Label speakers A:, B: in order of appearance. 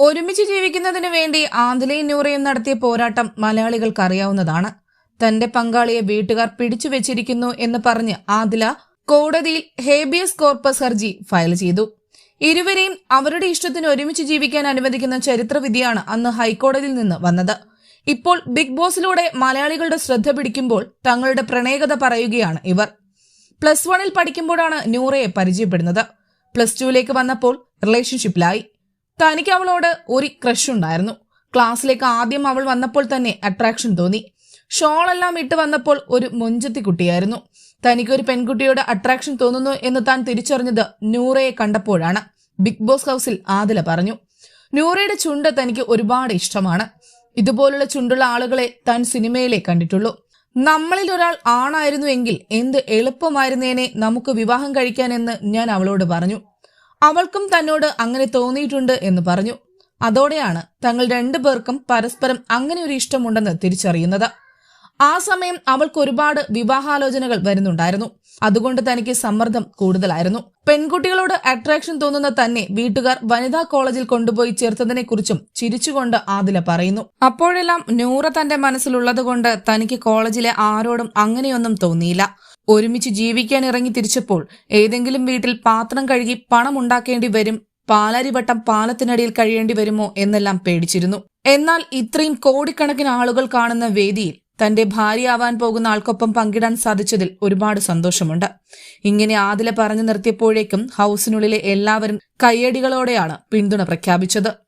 A: ഒരുമിച്ച് ജീവിക്കുന്നതിനു വേണ്ടി ആദിലയും നൂറയും നടത്തിയ പോരാട്ടം മലയാളികൾക്ക് അറിയാവുന്നതാണ്. തന്റെ പങ്കാളിയെ വീട്ടുകാർ പിടിച്ചു വെച്ചിരിക്കുന്നു എന്ന് പറഞ്ഞ് ആദില കോടതിയിൽ ഹേബിയസ് കോർപ്പസ് ഹർജി ഫയൽ ചെയ്തു. ഇരുവരെയും അവരുടെ ഇഷ്ടത്തിന് ഒരുമിച്ച് ജീവിക്കാൻ അനുവദിക്കുന്ന ചരിത്രവിധിയാണ് അന്ന് ഹൈക്കോടതിയിൽ നിന്ന് വന്നത്. ഇപ്പോൾ ബിഗ് ബോസിലൂടെ മലയാളികളുടെ ശ്രദ്ധ പിടിക്കുമ്പോൾ തങ്ങളുടെ പ്രണയകഥ പറയുകയാണ് ഇവർ. പ്ലസ് വണ്ണിൽ പഠിക്കുമ്പോഴാണ് നൂറയെ പരിചയപ്പെടുന്നത്. പ്ലസ് ടുവിലേക്ക് വന്നപ്പോൾ റിലേഷൻഷിപ്പിലായി. തനിക്ക് അവളോട് ഒരു ക്രഷ് ഉണ്ടായിരുന്നു. ക്ലാസ്സിലേക്ക് ആദ്യം അവൾ വന്നപ്പോൾ തന്നെ അട്രാക്ഷൻ തോന്നി. ഷോളെല്ലാം ഇട്ട് വന്നപ്പോൾ ഒരു മൊഞ്ചത്തി കുട്ടിയായിരുന്നു. തനിക്ക് ഒരു പെൺകുട്ടിയോട് അട്രാക്ഷൻ തോന്നുന്നു എന്ന് താൻ തിരിച്ചറിഞ്ഞത് നൂറയെ കണ്ടപ്പോഴാണ്. ബിഗ് ബോസ് ഹൗസിൽ ആദില പറഞ്ഞു നൂറയുടെ ചുണ്ട് തനിക്ക് ഒരുപാട് ഇഷ്ടമാണ്. ഇതുപോലുള്ള ചുണ്ടുള്ള ആളുകളെ താൻ സിനിമയിലെ കണ്ടിട്ടുള്ളൂ. നമ്മളിൽ ഒരാൾ ആണായിരുന്നു എങ്കിൽ എന്ത് എളുപ്പമായിരുന്നേനെ നമുക്ക് വിവാഹം കഴിക്കാനെന്ന് ഞാൻ അവളോട് പറഞ്ഞു. അവൾക്കും തന്നോട് അങ്ങനെ തോന്നിയിട്ടുണ്ട് എന്ന് പറഞ്ഞു. അതോടെയാണ് തങ്ങൾ രണ്ടു പേർക്കും പരസ്പരം അങ്ങനെ ഒരു ഇഷ്ടമുണ്ടെന്ന് തിരിച്ചറിയുന്നത്. ആ സമയം അവൾക്ക് ഒരുപാട് വിവാഹാലോചനകൾ വരുന്നുണ്ടായിരുന്നു. അതുകൊണ്ട് തനിക്ക് സമ്മർദ്ദം കൂടുതലായിരുന്നു. പെൺകുട്ടികളോട് അട്രാക്ഷൻ തോന്നുന്ന തന്നെ വീട്ടുകാർ വനിതാ കോളേജിൽ കൊണ്ടുപോയി ചേർത്തതിനെ കുറിച്ചും ചിരിച്ചുകൊണ്ട് ആദില പറയുന്നു. അപ്പോഴെല്ലാം നൂറ തന്റെ മനസ്സിലുള്ളതുകൊണ്ട് തനിക്ക് കോളേജിലെ ആരോടും അങ്ങനെയൊന്നും തോന്നിയില്ല. ഒരുമിച്ച് ജീവിക്കാൻ ഇറങ്ങി തിരിച്ചപ്പോൾ ഏതെങ്കിലും വീട്ടിൽ പാത്രം കഴുകി പണം ഉണ്ടാക്കേണ്ടി വരും പാലാരിവട്ടം പാലത്തിനടിയിൽ കഴിയേണ്ടി വരുമോ എന്നെല്ലാം പേടിച്ചിരുന്നു. എന്നാൽ ഇത്രയും കോടിക്കണക്കിന് ആളുകൾ കാണുന്ന വേദിയിൽ തന്റെ ഭാര്യയാവാൻ പോകുന്ന ആൾക്കൊപ്പം പങ്കിടാൻ സാധിച്ചതിൽ ഒരുപാട് സന്തോഷമുണ്ട്. ഇങ്ങനെ ആദില പറഞ്ഞു നിർത്തിയപ്പോഴേക്കും ഹൗസിനുള്ളിലെ എല്ലാവരും കയ്യടികളോടെയാണ് പിന്തുണ പ്രഖ്യാപിച്ചത്.